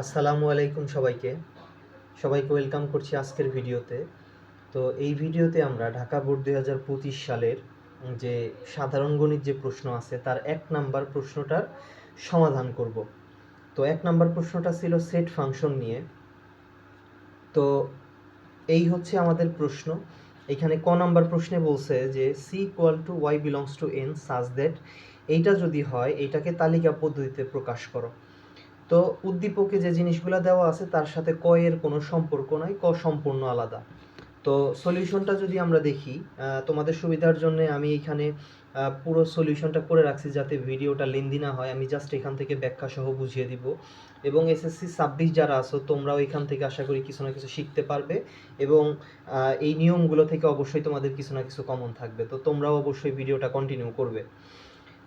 আসসালামু আলাইকুম সবাইকে। সবাইকে ওয়েলকাম করছি আজকের ভিডিওতে। তো এই ভিডিওতে আমরা ঢাকা বোর্ড দুই হাজার পঁচিশ সালের যে সাধারণ গণিত যে প্রশ্ন আছে, তার এক নাম্বার প্রশ্নটার সমাধান করব। তো এক নাম্বার প্রশ্নটা ছিল সেট ফাংশন নিয়ে। তো এই হচ্ছে আমাদের প্রশ্ন। এখানে ক নাম্বার প্রশ্নে বলছে যে C equal to Y belongs to N such that এইটা যদি হয়, এইটাকে তালিকা পদ্ধতিতে প্রকাশ করো। তো উদ্দীপকে যে জিনিসগুলো দেওয়া আছে, তার সাথে ক এর কোনো সম্পর্ক নাই, ক সম্পূর্ণ আলাদা। তো সলিউশনটা যদি আমরা দেখি তোমাদের সুবিধার জন্য আমি এখানে পুরো সলিউশনটা করে রাখছি যাতে ভিডিওটা লেন্দি না হয়। আমি জাস্ট এখান থেকে ব্যাখ্যা সহ বুঝিয়ে দিব। এবং এসএসসি ছাব্বিশ যারা আছো, তোমরাও এখান থেকে আশা করি কিছু না কিছু শিখতে পারবে। এবং এই নিয়মগুলো থেকে অবশ্যই তোমাদের কিছু না কিছু কমন থাকবে। তো তোমরাও অবশ্যই ভিডিওটা কন্টিনিউ করবে।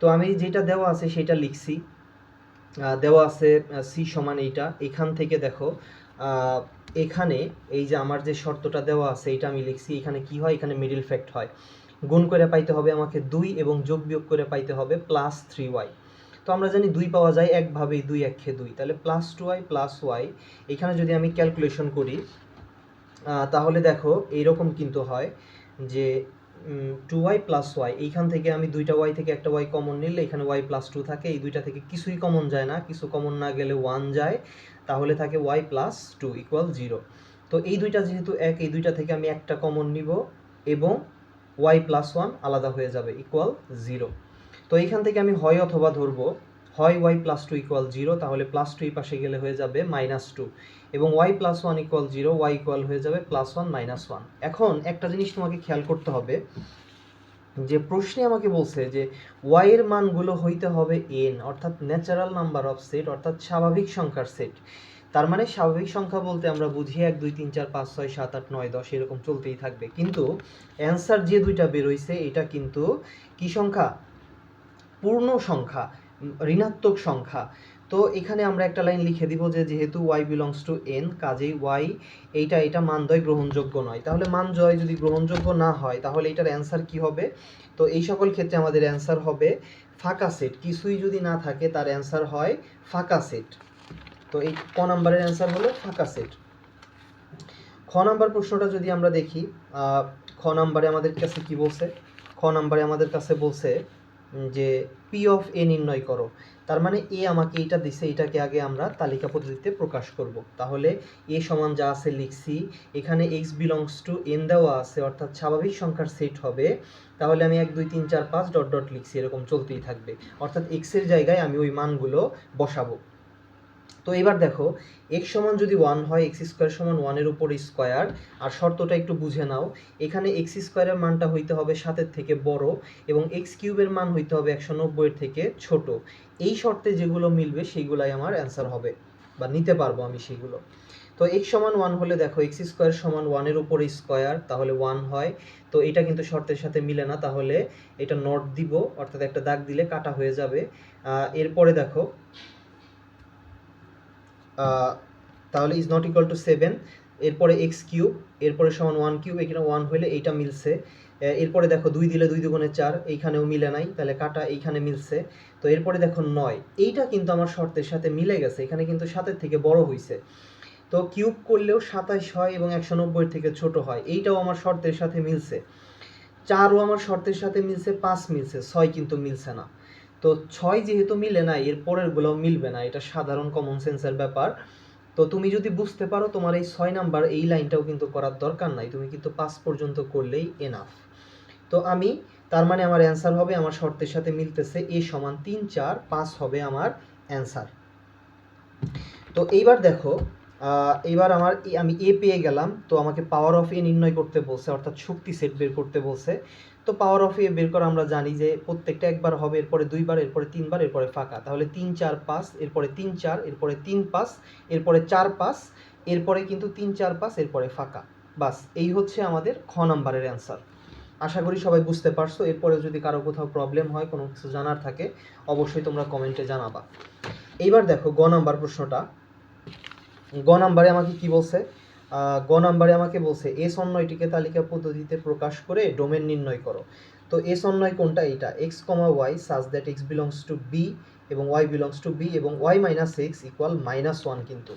তো আমি যেটা দেওয়া আছে, সেটা লিখছি। দেওয়া আছে সি সমান এইটা। এখান থেকে দেখো এখানে এই যে আমার যে শর্তটা দেওয়া আছে এটা আমি লিখছি, এখানে কি হয়? এখানে মিডিল ফ্যাক্ট হয়। গুণ করে পাইতে হবে আমাকে দুই এবং যোগ বিয়োগ করে পাইতে হবে প্লাস থ্রি ওয়াই তো আমরা জানি দুই পাওয়া যায় একভাবেই দুই এক একে দুই। তাহলে plus two Y plus Y এখানে যদি আমি ক্যালকুলেশন করি তাহলে দেখো, এইরকম কিন্তু হয় যে টু ওয়াই প্লাস ওয়াই এইখান থেকে আমি দুইটা ওয়াই থেকে একটা ওয়াই কমন নিলে এখানে ওয়াই প্লাস টু থাকে। এই দুইটা থেকে কিছুই কমন যায় না। কিছু কমন না গেলে ওয়ান যায়। তাহলে থাকে Y plus two equal zero তো এই দুইটা যেহেতু এক, এই দুইটা থেকে আমি একটা কমন নিব এবং ওয়াই প্লাস ওয়ান আলাদা হয়ে যাবে ইকুয়াল জিরো তো এইখান থেকে আমি হয় অথবা ধরবো। হয় Y plus two equal zero তাহলে প্লাস টু এই পাশে গেলে হয়ে যাবে মাইনাস টু এবং Y plus one equal zero Y equal হয়ে যাবে প্লাস ওয়ান মাইনাস ওয়ান এখন একটা জিনিস তোমাকে খেয়াল করতে হবে, যে প্রশ্নে আমাকে বলছে যে ওয়াই এর মানগুলো হইতে হবে এন অর্থাৎ ন্যাচারাল নাম্বার অফ সেট অর্থাৎ স্বাভাবিক সংখ্যার সেট তার মানে স্বাভাবিক সংখ্যা বলতে আমরা বুঝি এক, দুই, তিন, চার, পাঁচ, ছয়, সাত, আট, নয়, দশ, এরকম চলতেই থাকবে। কিন্তু অ্যান্সার যে দুইটা বেরোইছে, এটা কিন্তু কি সংখ্যা? পূর্ণ সংখ্যা। ঋণাত্মক সংখ্যা। তো এখানে আমরা একটা লাইন লিখে দিব যে যেহেতু ওয়াই বিলংস টু এন কাজেই ওয়াই এইটা, এটা মানদয় গ্রহণযোগ্য নয়। তাহলে মানজয় যদি গ্রহণযোগ্য না হয়, তাহলে এটার অ্যান্সার কি হবে? তো এই সকল ক্ষেত্রে আমাদের অ্যান্সার হবে ফাঁকা সেট কিছুই যদি না থাকে, তার অ্যান্সার হয় ফাঁকা সেট তো এই ক নাম্বারের অ্যান্সার হলো ফাঁকা সেট খ নাম্বার প্রশ্নটা যদি আমরা দেখি খ নাম্বারে আমাদের কাছে কি বলছে? খ নাম্বারে আমাদের কাছে বলছে যে পি অফ এ নির্ণয় করো। তার মানে এ আমাকে এটা দিছে, এটাকে আগে আমরা তালিকা পদ্ধতিতে প্রকাশ করব। তাহলে এ সমান যা আছে লিখছি, এখানে এক্স বিলংস টু এন দেওয়া আছে, অর্থাৎ স্বাভাবিক সংখ্যার সেট হবে। তাহলে আমি এক, দুই, তিন, চার, পাঁচ, ডট ডট লিখছি, এরকম চলতেই থাকবে। অর্থাৎ এক্সের জায়গায় আমি ওই মানগুলো বসাবো। তো এবার দেখো এক্স সমান যদি ওয়ান হয় এক্স স্কোয়ার সমান ওয়ানের উপর স্কোয়ার আর শর্তটা একটু বুঝে নাও, এখানে এক্স স্কোয়ারের মানটা হইতে হবে সাতের থেকে বড়, এবং এক্স কিউবের মান হইতে হবে একশো নব্বইয়ের থেকে ছোট। এই শর্তে যেগুলো মিলবে, সেইগুলাই আমার অ্যান্সার হবে, বা নিতে পারব আমি সেগুলো। তো এক্স সমান ওয়ান হলে দেখো এক্স স্কোয়ার সমান ওয়ানের উপর স্কোয়ার তাহলে ওয়ান হয়। তো এটা কিন্তু শর্তের সাথে মিলে না, তাহলে এটা নট দিব, অর্থাৎ একটা দাগ দিলে কাটা হয়ে যাবে। এরপরে দেখো তাহলে is not equal to seven এরপরে এক্স কিউব এরপরে সমান ওয়ান কিউব এখানে ওয়ান হলে এইটা মিলছে। এরপরে দেখো দুই দিলে দুই দুগুণে চার, এইখানেও মিলে নাই, তাহলে কাটা এইখানে মিলছে। তো এরপরে দেখো নয়, এইটা কিন্তু আমার শর্তের সাথে মিলে গেছে, এখানে কিন্তু সাতের থেকে বড় হইছে। তো কিউব করলেও সাতাইশ হয় এবং একশো নব্বইয়ের থেকে ছোট হয়, এইটাও আমার শর্তের সাথে মিলছে। চারও আমার শর্তের সাথে মিলছে, পাঁচ মিলছে, ছয় কিন্তু মিলছে না। তো ছয় যেহেতু মিলে না, এর পরেরগুলোও মিলবে না, এটা সাধারণ কমন সেন্সের ব্যাপার। তো তুমি যদি বুঝতে পারো তোমার এই ছয় নাম্বার, এই লাইনটাও কিন্তু করার দরকার নাই, তুমি কিন্তু পাঁচ পর্যন্ত করলেই এনাফ তো আমি, তার মানে আমার অ্যান্সার হবে, আমার শর্তের সাথে মিলতেছে, এ সমান তিন, চার, পাঁচ হবে আমার অ্যান্সার তো এইবার দেখো এইবার আমার আমি এ পেয়ে গেলাম, তো আমাকে পাওয়ার অফ এ নির্ণয় করতে বলছে, অর্থাৎ শক্তি সেট বের করতে বলছে। তো পাওয়ার অফ এ বের করা আমরা জানি যে প্রত্যেকটা একবার হবে, এরপরে দুইবার, এরপরে তিনবার, এরপরে ফাঁকা। তাহলে তিন, চার, পাঁচ, এরপরে তিন, চার, এরপরে তিন, পাঁচ, এরপরে চার, পাঁচ, এরপরে কিন্তু তিন, চার, পাঁচ, এরপরে ফাঁকা। বাস, এই হচ্ছে আমাদের খ নাম্বারের অ্যান্সার আশা করি সবাই বুঝতে পারছ এরপরে যদি কারও কোথাও প্রবলেম হয়, কোনো কিছু জানার থাকে, অবশ্যই তোমরা কমেন্টে জানাবা। এইবার দেখো গ নাম্বার প্রশ্নটা। গ নাম্বারে আমাকে কি বলছে? গ নাম্বারে আমাকে বলছে এস অন্যয়টিকে তালিকা পদ্ধতিতে প্রকাশ করে ডোমেন নির্ণয় করো। তো এস অন্যয় কোনটা? এটা X comma Y such that X belongs to B এবং ওয়াই বিলংস টু বি এবং Y minus X equal minus one কিন্তু।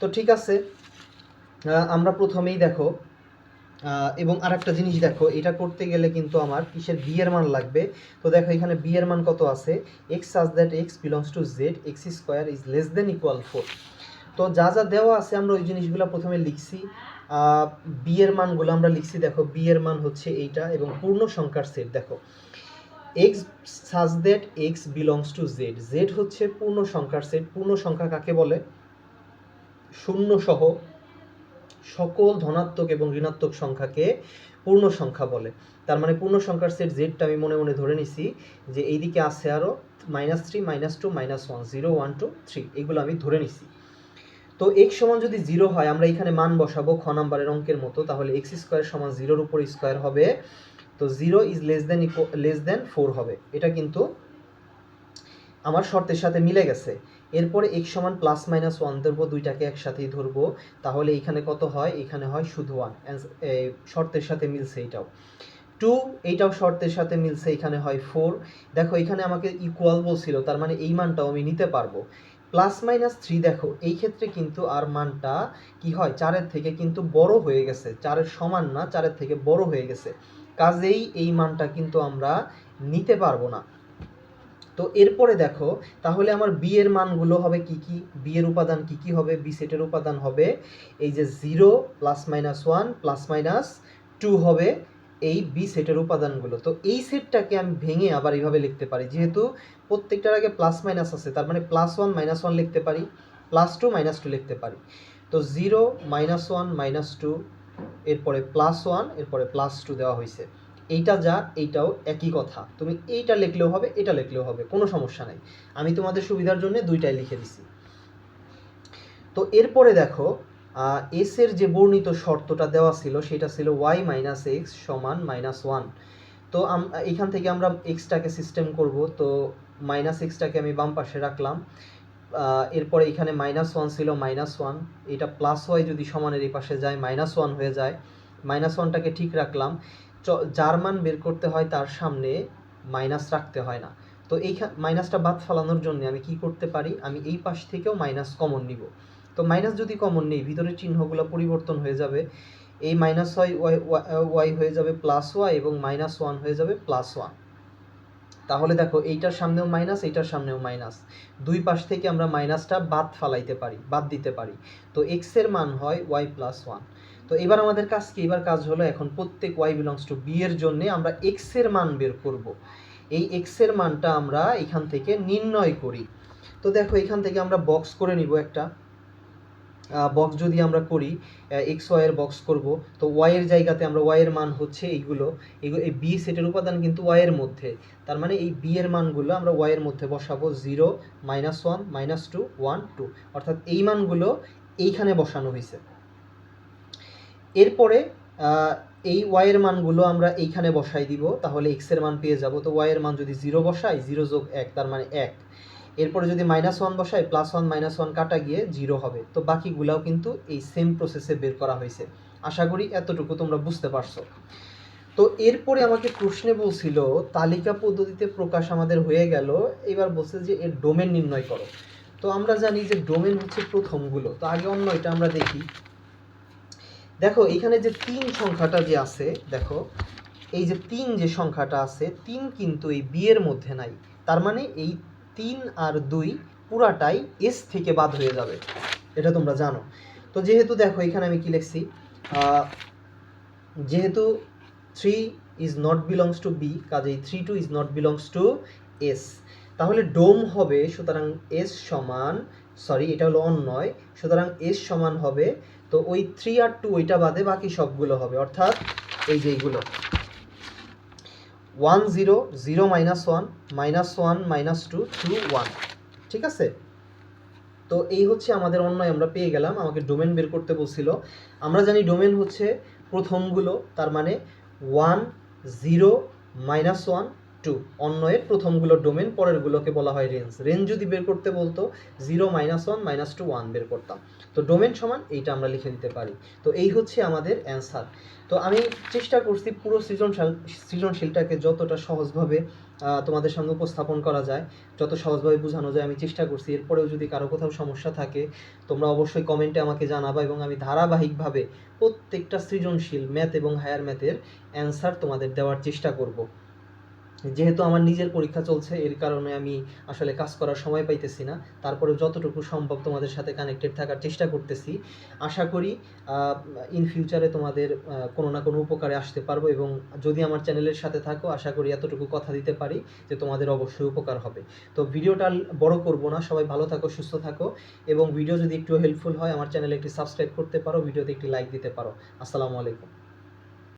তো ঠিক আছে আমরা প্রথমেই দেখো এবং আরেকটা জিনিস দেখো, এটা করতে গেলে কিন্তু আমার কিসের বি এর মান লাগবে? তো দেখো এখানে বি এর মান কত আছে? X such that X belongs to Z X square is less than equal four তো যা যা দেওয়া আছে আমরা ওই জিনিসগুলো প্রথমে লিখছি। বি এর মানগুলো আমরা লিখছি, দেখো বি এর মান হচ্ছে এইটা এবং পূর্ণ সংখ্যার সেট, দেখো। X such that X belongs to Z Z হচ্ছে পূর্ণ সংখ্যার সেট, পূর্ণ সংখ্যা কাকে বলে? শূন্য সহ সকল ধনাত্মক এবং ঋণাত্মক সংখ্যাকে পূর্ণ সংখ্যা বলে। তার মানে পূর্ণ সংখ্যার সেট জেডটা আমি মনে মনে ধরে নিছি যে এইদিকে আছে আরও minus three minus two minus one zero one two three এগুলো আমি ধরে নিছি। তো এক্স সমান যদি জিরো হয়, আমরা এখানে মান বসাবো খ নাম্বারের অঙ্কের মতো, তাহলে এক্স স্কোয়ার সমান জিরোর উপর স্কোয়ার হবে। তো zero is less than less than four হবে। এটা কিন্তু আমার শর্তের সাথে মিলে গেছে। এরপরে এক্স সমান প্লাস মাইনাস ওয়ান ধরবো, দুইটাকে একসাথেই ধরবো। তাহলে এখানে কত হয়? এখানে হয় শুধু ওয়ান শর্তের সাথে মিলছে এটাও। টু এইটাও শর্তের সাথে মিলছে, এখানে হয় ফোর দেখো, এখানে আমাকে ইকুয়াল বলছিল, তার মানে এই মানটাও আমি নিতে পারব। প্লাস মাইনাস থ্রি দেখো, এই ক্ষেত্রে কিন্তু আর মানটা কি হয়? চারের থেকে কিন্তু বড় হয়ে গেছে। চারের সমান না, চারের থেকে বড় হয়ে গেছে। কাজেই এই মানটা কিন্তু আমরা নিতে পারব না। তো এরপরে দেখো, তাহলে আমার বি এর মানগুলো হবে কি কি? বি এর উপাদান কি কি হবে? বি সেটের উপাদান হবে এই যে zero plus minus one plus minus two হবে। এই বি সেটের উপাদানগুলো। তো এই সেটটাকে আমি ভেঙে আবার এইভাবে লিখতে পারি। যেহেতু প্রত্যেকটার আগে প্লাস মাইনাস আছে, তার মানে প্লাস ওয়ান মাইনাস ওয়ান লিখতে পারি। প্লাস টু মাইনাস টু লিখতে পারি। তো zero minus one minus two এরপরে প্লাস ওয়ান এরপরে প্লাস টু দেওয়া হয়েছে। এইটা যা, এইটাও একই কথা। তুমি এইটা লিখলেও হবে, এটা লিখলেও হবে, কোনো সমস্যা নাই। আমি তোমাদের সুবিধার জন্য দুইটাই লিখে দিছি। তো এরপরে দেখো এস এর যে বর্ণিত শর্তটা দেওয়া ছিল, সেটা ছিল ওয়াই মাইনাস এক্স সমান মাইনাস ওয়ান তো এখান থেকে আমরা এক্সটাকে সিস্টেম করব। তো মাইনাস এক্সটাকে আমি বাম পাশে রাখলাম। এরপরে এখানে মাইনাস ওয়ান ছিল মাইনাস ওয়ান এটা প্লাস ওয়াই যদি সমানের এই পাশে যায় মাইনাস ওয়ান হয়ে যায়। মাইনাস ওয়ানটাকে ঠিক রাখলাম। যার মান বের করতে হয় তার সামনে মাইনাস রাখতে হয় না। তো এই মাইনাসটা বাদ ফেলানোর জন্য আমি কি করতে পারি? আমি এই পাশ থেকেও মাইনাস কমন নিব। তো মাইনাস যদি কমন নেই, ভিতরের চিহ্নগুলো পরিবর্তন হয়ে যাবে। এই মাইনাস ওয়াই ওয়াই হয়ে যাবে প্লাস ওয়াই এবং মাইনাস ওয়ান হয়ে যাবে প্লাস ওয়ান তাহলে দেখো, এইটার সামনেও মাইনাস এইটার সামনেও মাইনাস দুই পাশ থেকে আমরা মাইনাসটা বাদ ফালাইতে পারি, বাদ দিতে পারি। তো এক্সের মান হয় ওয়াই প্লাস ওয়ান তো এবার আমাদের কাজ কি? এবার কাজ হলো এখন প্রত্যেক ওয়াই বিলংস টু বি এর জন্য আমরা এক্সের মান বের করব। এই এক্সের মানটা আমরা এখান থেকে নির্ণয় করি। তো দেখো, এখান থেকে আমরা বক্স করে নিব একটা। বক্স যদি আমরা করি এক্স ওয়াই এর বক্স করব, তো ওয়াই এর জায়গাতে আমরা ওয়াই এর মান হচ্ছে এইগুলো। এই বি সেটের উপাদান কিন্তু ওয়াই এর মধ্যে। তার মানে এই বি এর মানগুলো আমরা ওয়াই এর মধ্যে বসাবো zero minus one minus two one two অর্থাৎ এই মানগুলো এইখানে বসানো হয়েছে এরপরে এই ওয়াই এর মানগুলো আমরা এইখানে বসাই দিব, তাহলে এক্সের মান পেয়ে যাব। তো ওয়াই এর মান যদি জিরো বসাই জিরো যোগ এক, তার মানে এক। এরপরে যদি মাইনাস ওয়ান বসাই প্লাস ওয়ান মাইনাস ওয়ান কাটা গিয়ে জিরো হবে। তো বাকিগুলাও কিন্তু এই সেম প্রসেসে বের করা হয়েছে। আশা করি এতটুকু তোমরা বুঝতে পারছ। তো এরপরে আমাকে প্রশ্নে বলছিল, তালিকা পদ্ধতিতে প্রকাশ আমাদের হয়ে গেল, এবার বলছে যে এর ডোমেন নির্ণয় করো। তো আমরা জানি যে ডোমেন হচ্ছে প্রথমগুলো। তো আগে অন্য এটা আমরা দেখি। দেখো, এখানে যে তিন সংখ্যাটা যে আছে, দেখো, এই যে তিন যে সংখ্যাটা আছে, তিন কিন্তু এই বিয়ের মধ্যে নাই। তার মানে এই তিন আর দুই পুরাটাই এস থেকে বাদ হয়ে যাবে। এটা তোমরা জানো। তো যেহেতু দেখো, এখানে আমি কি লিখছি? যেহেতু three is not belongs to B কাজেই three two is not belongs to S তাহলে ডোম হবে সুতরাং এস সমান সরি এটা হলো অন্যয়। সুতরাং এস সমান হবে, তো ওই থ্রি আর টু ওইটা বাদে বাকি সবগুলো হবে। অর্থাৎ এই যে one zero zero minus one minus one minus two two one ঠিক আছে? তো এই হচ্ছে আমাদের অন্যায় আমরা পেয়ে গেলাম, আমাকে ডোমেন বের করতে বলছিল। আমরা জানি ডোমেন হচ্ছে প্রথমগুলো, তার মানে one zero minus one two. অন্যয়ের প্রথমগুলো ডোমেন, পরেরগুলোকে বলা হয় রেঞ্জ। রেঞ্জ যদি বের করতে বলতো, zero minus one minus two one বের করতাম। তো ডোমেন সমান, এইটা আমরা লিখে দিতে পারি। তো এই হচ্ছে আমাদের অ্যান্সার। তো আমি চেষ্টা করছি পুরো সৃজনশীল, সৃজনশীলটাকে যতটা সহজভাবে তোমাদের সামনে উপস্থাপন করা যায়, যত সহজভাবে বোঝানো যায়, আমি চেষ্টা করছি। এরপরেও যদি কারও কোথাও সমস্যা থাকে, তোমরা অবশ্যই কমেন্টে আমাকে জানাবা এবং আমি ধারাবাহিকভাবে প্রত্যেকটা সৃজনশীল ম্যাথ এবং হায়ার ম্যাথের অ্যান্সার তোমাদের দেওয়ার চেষ্টা করব। যেহেতু আমার নিজের পরীক্ষা চলছে, এর কারণে আমি আসলে কাজ করার সময় পাইতেছি না। তারপরে যতটুকু সম্ভব তোমাদের সাথে কানেক্টেড থাকার চেষ্টা করতেছি। আশা করি ইন ফিউচারে তোমাদের কোনো না কোনো উপকারে আসতে পারব এবং যদি আমার চ্যানেলের সাথে থাকো, আশা করি এতটুকু কথা দিতে পারি যে তোমাদের অবশ্যই উপকার হবে। তো ভিডিওটা বড় করব না, সবাই ভালো থাকো, সুস্থ থাকো এবং ভিডিও যদি একটু হেল্পফুল হয়, আমার চ্যানেলে একটি সাবস্ক্রাইব করতে পারো, ভিডিওতে একটি লাইক দিতে পারো। আসসালামু আলাইকুম।